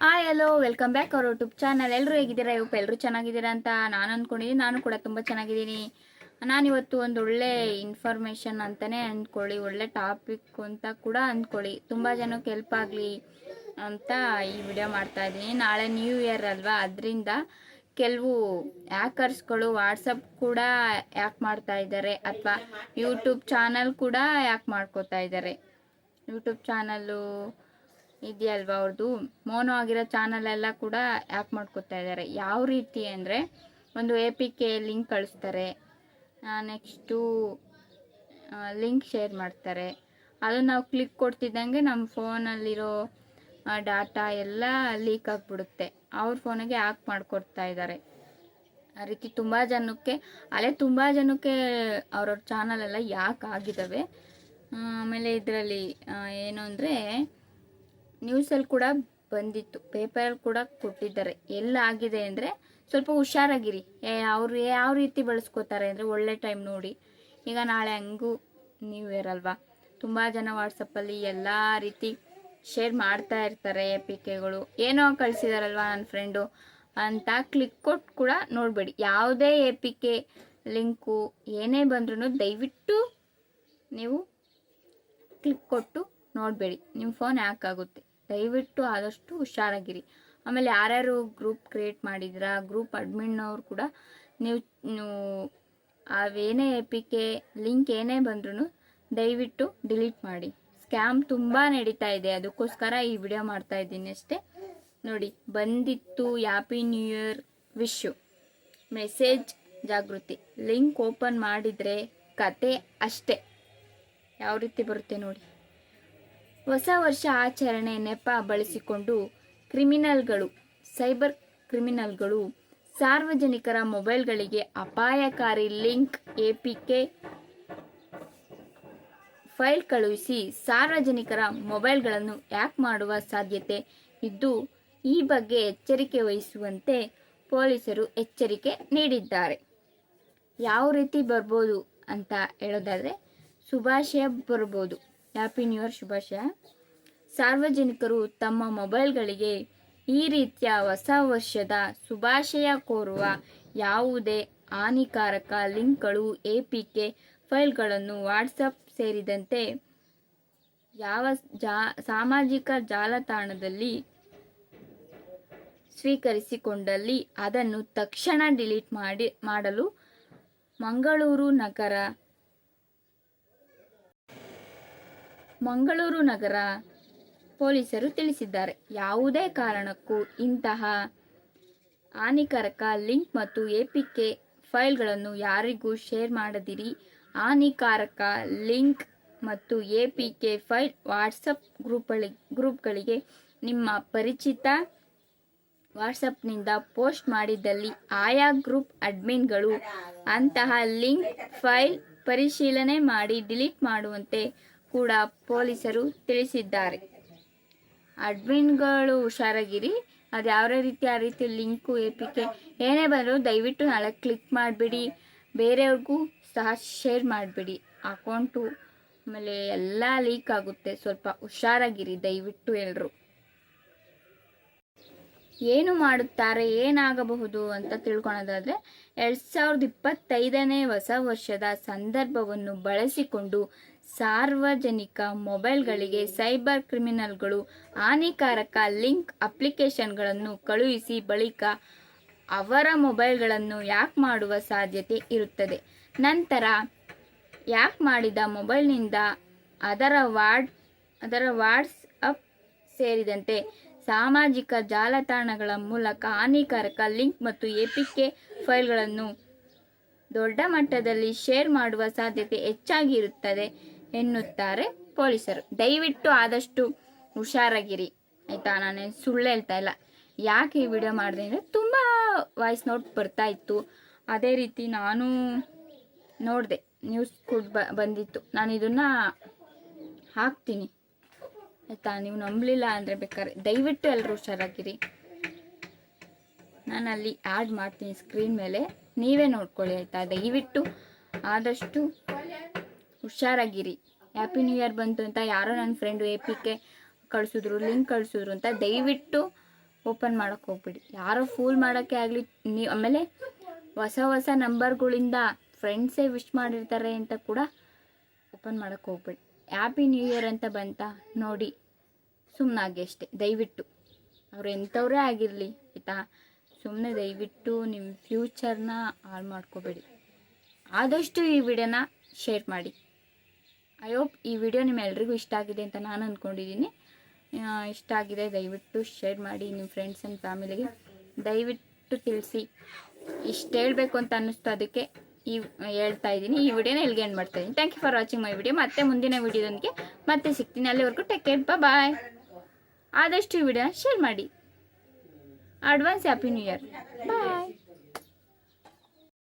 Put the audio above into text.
Hi hello welcome back our YouTube channel ಎಲ್ಲರೂ ಹೇಗಿದ್ದೀರಾ? ಇವಪ್ಪ ಎಲ್ಲರೂ ಚೆನ್ನಾಗಿದ್ದೀರಾ ಅಂತ ನಾನು ಅಂದ್ಕೊಂಡಿದ್ದೀನಿ ನಾನು ಕೂಡ ತುಂಬ ಚೆನ್ನಾಗಿದ್ದೀನಿ. ನಾನಿವತ್ತು ಒಂದು ಒಳ್ಳೆ ಇನ್ಫಾರ್ಮೇಷನ್ ಅಂತಲೇ ಅಂದ್ಕೊಳ್ಳಿ ಒಳ್ಳೆ ಟಾಪಿಕ್ ಅಂತ ಕೂಡ ಅಂದ್ಕೊಳ್ಳಿ ತುಂಬ ಜನಕ್ಕೆ ಹೆಲ್ಪ್ ಆಗಲಿ ಅಂತ ಈ ವಿಡಿಯೋ ಮಾಡ್ತಾ ಇದ್ದೀನಿ. ನಾಳೆ ನ್ಯೂ ಇಯರ್ ಅಲ್ವಾ? ಅದರಿಂದ ಕೆಲವು ಹ್ಯಾಕರ್ಸ್ಗಳು ವಾಟ್ಸಪ್ ಕೂಡ ಯಾಕ್ ಮಾಡ್ತಾ ಇದ್ದಾರೆ. ಅಥವಾ ಯೂಟ್ಯೂಬ್ ಚಾನಲ್ ಕೂಡ ಯಾಕೆ ಮಾಡ್ಕೋತಾ ಇದ್ದಾರೆ. ಯೂಟ್ಯೂಬ್ ಚಾನಲ್ಲು ಇದೆಯಲ್ವಾ ಅವ್ರದ್ದು ಮೋನೋ ಆಗಿರೋ ಚಾನಲ್ ಎಲ್ಲ ಕೂಡ ಆ್ಯಪ್ ಮಾಡ್ಕೋತಾ ಇದ್ದಾರೆ ಯಾವ ರೀತಿ ಅಂದರೆ ಒಂದು ಎ ಪಿ ಕೆ ಲಿಂಕ್ ಕಳಿಸ್ತಾರೆ. ನೆಕ್ಸ್ಟು ಲಿಂಕ್ ಶೇರ್ ಮಾಡ್ತಾರೆ. ಅದು ನಾವು ಕ್ಲಿಕ್ ಕೊಡ್ತಿದ್ದಂಗೆ ನಮ್ಮ ಫೋನಲ್ಲಿರೋ ಡಾಟಾ ಎಲ್ಲ ಲೀಕ್ ಆಗಿಬಿಡುತ್ತೆ. ಅವ್ರ ಫೋನಿಗೆ ಆ್ಯಪ್ ಮಾಡಿಕೊಡ್ತಾ ಇದ್ದಾರೆ ಆ ರೀತಿ ತುಂಬ ಜನಕ್ಕೆ, ಅಲ್ಲೇ ತುಂಬ ಜನಕ್ಕೆ ಅವ್ರವ್ರ ಚಾನಲೆಲ್ಲ ಯಾಕೆ ಆಗಿದ್ದಾವೆ ಆಮೇಲೆ ಇದರಲ್ಲಿ ಏನು ಅಂದರೆ ನ್ಯೂಸಲ್ಲಿ ಕೂಡ ಬಂದಿತ್ತು. ಪೇಪರಲ್ಲಿ ಕೂಡ ಕೊಟ್ಟಿದ್ದಾರೆ. ಎಲ್ಲ ಆಗಿದೆ ಅಂದರೆ ಸ್ವಲ್ಪ ಹುಷಾರಾಗಿರಿ. ಅವರು ಯಾವ ರೀತಿ ಬಳಸ್ಕೋತಾರೆ ಅಂದರೆ ಒಳ್ಳೆ ಟೈಮ್ ನೋಡಿ. ಈಗ ನಾಳೆ ಹಂಗೂ ನ್ಯೂ ಇಯರ್ ಅಲ್ವಾ? ತುಂಬ ಜನ ವಾಟ್ಸಪ್ಪಲ್ಲಿ ಎಲ್ಲ ರೀತಿ ಶೇರ್ ಮಾಡ್ತಾ ಇರ್ತಾರೆ ಪಿ ಕೆಗಳು ಏನೋ ಕಳಿಸಿದಾರಲ್ವಾ ನನ್ನ ಫ್ರೆಂಡು ಅಂತ ಕ್ಲಿಕ್ ಕೊಟ್ಟು ಕೂಡ ನೋಡಬೇಡಿ. ಯಾವುದೇ ಎ ಪಿ ಕೆ ಲಿಂಕು ಏನೇ ಬಂದ್ರೂ ದಯವಿಟ್ಟು ನೀವು ಕ್ಲಿಕ್ ಕೊಟ್ಟು ನೋಡಬೇಡಿ. ನಿಮ್ಮ ಫೋನ್ ಹ್ಯಾಕ್ ಆಗುತ್ತೆ. ದಯವಿಟ್ಟು ಆದಷ್ಟು ಹುಷಾರಾಗಿರಿ. ಆಮೇಲೆ ಯಾರ್ಯಾರು ಗ್ರೂಪ್ ಕ್ರಿಯೇಟ್ ಮಾಡಿದ್ದೀರಾ ಗ್ರೂಪ್ ಅಡ್ಮಿನ್ನವ್ರು ಕೂಡ ನೀವು ಅವೇನೇ ಪಿ ಕೆ ಲಿಂಕ್ ಏನೇ ಬಂದ್ರೂ ದಯವಿಟ್ಟು ಡಿಲೀಟ್ ಮಾಡಿ. ಸ್ಕ್ಯಾಮ್ ತುಂಬ ನಡೀತಾ ಇದೆ. ಅದಕ್ಕೋಸ್ಕರ ಈ ವಿಡಿಯೋ ಮಾಡ್ತಾ ಇದ್ದೀನಿ ಅಷ್ಟೇ. ನೋಡಿ, ಬಂದಿತ್ತು happy new year wish you message ಜಾಗೃತಿ. ಲಿಂಕ್ ಓಪನ್ ಮಾಡಿದರೆ ಕತೆ ಅಷ್ಟೇ. ಯಾವ ರೀತಿ ಬರುತ್ತೆ ನೋಡಿ. ಹೊಸ ವರ್ಷ ಆಚರಣೆ ನೆಪ ಬಳಸಿಕೊಂಡು ಕ್ರಿಮಿನಲ್ಗಳು, ಸೈಬರ್ ಕ್ರಿಮಿನಲ್ಗಳು, ಸಾರ್ವಜನಿಕರ ಮೊಬೈಲ್ಗಳಿಗೆ ಅಪಾಯಕಾರಿ ಲಿಂಕ್ ಎಪಿಕೆ ಫೈಲ್ ಕಳುಹಿಸಿ ಸಾರ್ವಜನಿಕರ ಮೊಬೈಲ್ಗಳನ್ನು ಹ್ಯಾಕ್ ಮಾಡುವ ಸಾಧ್ಯತೆ ಇದ್ದು, ಈ ಬಗ್ಗೆ ಎಚ್ಚರಿಕೆ ವಹಿಸುವಂತೆ ಪೊಲೀಸರು ಎಚ್ಚರಿಕೆ ನೀಡಿದ್ದಾರೆ. ಯಾವ ರೀತಿ ಬರ್ಬೋದು ಅಂತ ಹೇಳೋದಾದರೆ ಶುಭಾಶಯ ಬರ್ಬೋದು. ಹ್ಯಾಪಿ ನ್ಯೂ ಇಯರ್ ಶುಭಾಶಯ. ಸಾರ್ವಜನಿಕರು ತಮ್ಮ ಮೊಬೈಲ್ಗಳಿಗೆ ಈ ರೀತಿಯ ಹೊಸ ವರ್ಷದ ಶುಭಾಶಯ ಕೋರುವ ಯಾವುದೇ ಹಾನಿಕಾರಕ ಲಿಂಕ್ಗಳು ಎ ಪಿ ಕೆ ಫೈಲ್ಗಳನ್ನು ವಾಟ್ಸಪ್ ಸೇರಿದಂತೆ ಯಾವ ಜಾ, ಸಾಮಾಜಿಕ ಜಾಲತಾಣದಲ್ಲಿ ಸ್ವೀಕರಿಸಿಕೊಂಡಲ್ಲಿ ಅದನ್ನು ತಕ್ಷಣ ಡಿಲೀಟ್ ಮಾಡಿ, ಮಾಡಲು ಮಂಗಳೂರು ನಗರ ಮಂಗಳೂರು ನಗರ ಪೊಲೀಸರು ತಿಳಿಸಿದ್ದಾರೆ. ಯಾವುದೇ ಕಾರಣಕ್ಕೂ ಇಂತಹ ಹಾನಿಕಾರಕ ಲಿಂಕ್ ಮತ್ತು ಎಪಿಕೆ ಫೈಲ್ಗಳನ್ನು ಯಾರಿಗೂ ಶೇರ್ ಮಾಡದಿರಿ. ಹಾನಿಕಾರಕ ಲಿಂಕ್ ಮತ್ತು A P K file WhatsApp ಗ್ರೂಪ್ಗಳಿ, ಗ್ರೂಪ್ಗಳಿಗೆ ನಿಮ್ಮ ಪರಿಚಿತ ವಾಟ್ಸಪ್ನಿಂದ ಪೋಸ್ಟ್ ಮಾಡಿದ್ದಲ್ಲಿ ಆಯಾ ಗ್ರೂಪ್ ಅಡ್ಮಿನ್ಗಳು ಅಂತಹ ಲಿಂಕ್ ಫೈಲ್ ಪರಿಶೀಲನೆ ಮಾಡಿ ಡಿಲೀಟ್ ಮಾಡುವಂತೆ ಕೂಡ ಪೊಲೀಸರು ತಿಳಿಸಿದ್ದಾರೆ. ಅಡ್ಮಿನ್ಗಳು ಹುಷಾರಾಗಿರಿ. ಅದು ಯಾವ ರೀತಿ ಆ ರೀತಿ ಲಿಂಕು ಎ ಪಿ ಕೆ ಏನೇ ಬಂದರೂ ದಯವಿಟ್ಟು ನಾಳೆ ಕ್ಲಿಕ್ ಮಾಡಿಬಿಡಿ. ಬೇರೆಯವ್ರಿಗೂ ಸಹ ಶೇರ್ ಮಾಡಿಬಿಡಿ. ಅಕೌಂಟು ಆಮೇಲೆ ಎಲ್ಲ ಲೀಕ್ ಆಗುತ್ತೆ. ಸ್ವಲ್ಪ ಹುಷಾರಾಗಿರಿ ದಯವಿಟ್ಟು ಎಲ್ಲರೂ. ಏನು ಮಾಡುತ್ತಾರೆ? ಏನಾಗಬಹುದು ಅಂತ ತಿಳ್ಕೊಳೋದಾದ್ರೆ ಎರಡು ಸಾವಿರದ ಇಪ್ಪತ್ತೈದನೇ ಹೊಸ ವರ್ಷದ ಸಂದರ್ಭವನ್ನು ಬಳಸಿಕೊಂಡು ಸಾರ್ವಜನಿಕ ಮೊಬೈಲ್ಗಳಿಗೆ ಸೈಬರ್ ಕ್ರಿಮಿನಲ್ಗಳು ಹಾನಿಕಾರಕ ಲಿಂಕ್ ಅಪ್ಲಿಕೇಶನ್ಗಳನ್ನು ಕಳುಹಿಸಿ ಬಳಿಕ ಅವರ ಮೊಬೈಲ್ಗಳನ್ನು ಯಾಕ್ ಮಾಡುವ ಸಾಧ್ಯತೆ ಇರುತ್ತದೆ. ನಂತರ ಯಾಕ್ ಮಾಡಿದ ಮೊಬೈಲ್ನಿಂದ ಅದರ ವಾರ್ಡ್, ಅದರ ವಾಟ್ಸ್ಅಪ್ ಸೇರಿದಂತೆ ಸಾಮಾಜಿಕ ಜಾಲತಾಣಗಳ ಮೂಲಕ ಹಾನಿಕಾರಕ ಲಿಂಕ್ ಮತ್ತು ಎಪಿಕೆ ಫೈಲ್ಗಳನ್ನು ದೊಡ್ಡ ಮಟ್ಟದಲ್ಲಿ ಶೇರ್ ಮಾಡುವ ಸಾಧ್ಯತೆ ಹೆಚ್ಚಾಗಿರುತ್ತದೆ ಎನ್ನುತ್ತಾರೆ ಪೊಲೀಸರು. ದಯವಿಟ್ಟು ಆದಷ್ಟು ಹುಷಾರಾಗಿರಿ. ಆಯಿತಾ? ನಾನು ಸುಳ್ಳು ಹೇಳ್ತಾ ಇಲ್ಲ. ಯಾಕೆ ಈ ವಿಡಿಯೋ ಮಾಡಿದೆ ಅಂದರೆ ತುಂಬ ವಾಯ್ಸ್ ನೋಟ್ ಬರ್ತಾ ಇತ್ತು. ಅದೇ ರೀತಿ ನಾನು ನೋಡಿದೆ ನ್ಯೂಸ್ ಕೂಡ ಬ, ಬಂದಿತ್ತು. ನಾನು ಇದನ್ನು ಹಾಕ್ತೀನಿ. ಆಯಿತಾ? ನೀವು ನಂಬಲಿಲ್ಲ ಅಂದರೆ ಬೇಕಾದ್ರೆ ದಯವಿಟ್ಟು ಎಲ್ಲರೂ ಹುಷಾರಾಗಿರಿ. ನಾನು ಅಲ್ಲಿ ಆ್ಯಡ್ ಮಾಡ್ತೀನಿ ಸ್ಕ್ರೀನ್ ಮೇಲೆ. ನೀವೇ ನೋಡ್ಕೊಳ್ಳಿ, ಆಯಿತಾ? ದಯವಿಟ್ಟು ಆದಷ್ಟು ಹುಷಾರಾಗಿರಿ. ಹ್ಯಾಪಿ ನ್ಯೂ ಇಯರ್ ಬಂತು ಅಂತ ಯಾರೋ ನನ್ನ ಫ್ರೆಂಡು ಎ ಪಿ ಕೆ ಕಳಿಸಿದ್ರು ಲಿಂಕ್ ಕಳಿಸಿದ್ರು ಅಂತ ದಯವಿಟ್ಟು ಓಪನ್ ಮಾಡೋಕ್ಕೆ ಹೋಗ್ಬಿಡಿ. ಯಾರೋ ಫೂಲ್ ಮಾಡೋಕ್ಕೆ ಆಗಲಿ ನೀವು ಆಮೇಲೆ ಹೊಸ ಹೊಸ ನಂಬರ್ಗಳಿಂದ ಫ್ರೆಂಡ್ಸೇ ವಿಶ್ ಮಾಡಿರ್ತಾರೆ ಅಂತ ಕೂಡ ಓಪನ್ ಮಾಡೋಕ್ಕೆ ಹೋಗ್ಬಿಡಿ. ಹ್ಯಾಪಿ ನ್ಯೂ ಇಯರ್ ಅಂತ ಬಂತ ನೋಡಿ ಸುಮ್ಮನಾಗಿ ಅಷ್ಟೇ, ದಯವಿಟ್ಟು. ಅವ್ರು ಎಂಥವ್ರೇ ಆಗಿರಲಿ, ಆಯಿತಾ? ಸುಮ್ಮನೆ ದಯವಿಟ್ಟು ನಿಮ್ಮ ಫ್ಯೂಚರ್ನ ಹಾಳು ಮಾಡ್ಕೋಬೇಡಿ. ಆದಷ್ಟು ಈ ವಿಡಿಯೋನ ಶೇರ್ ಮಾಡಿ. ಐ ಹೋಪ್ ಈ ವಿಡಿಯೋ ನಿಮ್ಮೆಲ್ರಿಗೂ ಇಷ್ಟ ಆಗಿದೆ ಅಂತ ನಾನು ಅಂದ್ಕೊಂಡಿದ್ದೀನಿ ಇಷ್ಟ ಆಗಿದೆ, ದಯವಿಟ್ಟು ಶೇರ್ ಮಾಡಿ ನಿಮ್ಮ ಫ್ರೆಂಡ್ಸ್ ಆ್ಯಂಡ್ ಫ್ಯಾಮಿಲಿಗೆ ದಯವಿಟ್ಟು ತಿಳಿಸಿ. ಇಷ್ಟು ಹೇಳಬೇಕು ಅಂತ ಅನ್ನಿಸ್ತು ಅದಕ್ಕೆ ಈ, ಹೇಳ್ತಾ ಇದ್ದೀನಿ ಈ ವಿಡಿಯೋನ ಇಲ್ಲಿಗೆ ಎಂಡ್ ಮಾಡ್ತಾ ಇದ್ದೀನಿ thank you for watching my video ಮತ್ತೆ ಮುಂದಿನ ವಿಡಿಯೋದೊಂದಿಗೆ ಮತ್ತೆ ಸಿಗ್ತೀನಿ. ಅಲ್ಲಿವರೆಗೂ ಟೇಕ್ ಕೇರ್ ಬಾಯ್ ಆದಷ್ಟು ಈ ವಿಡಿಯೋನ ಶೇರ್ ಮಾಡಿ. Advance happy new year bye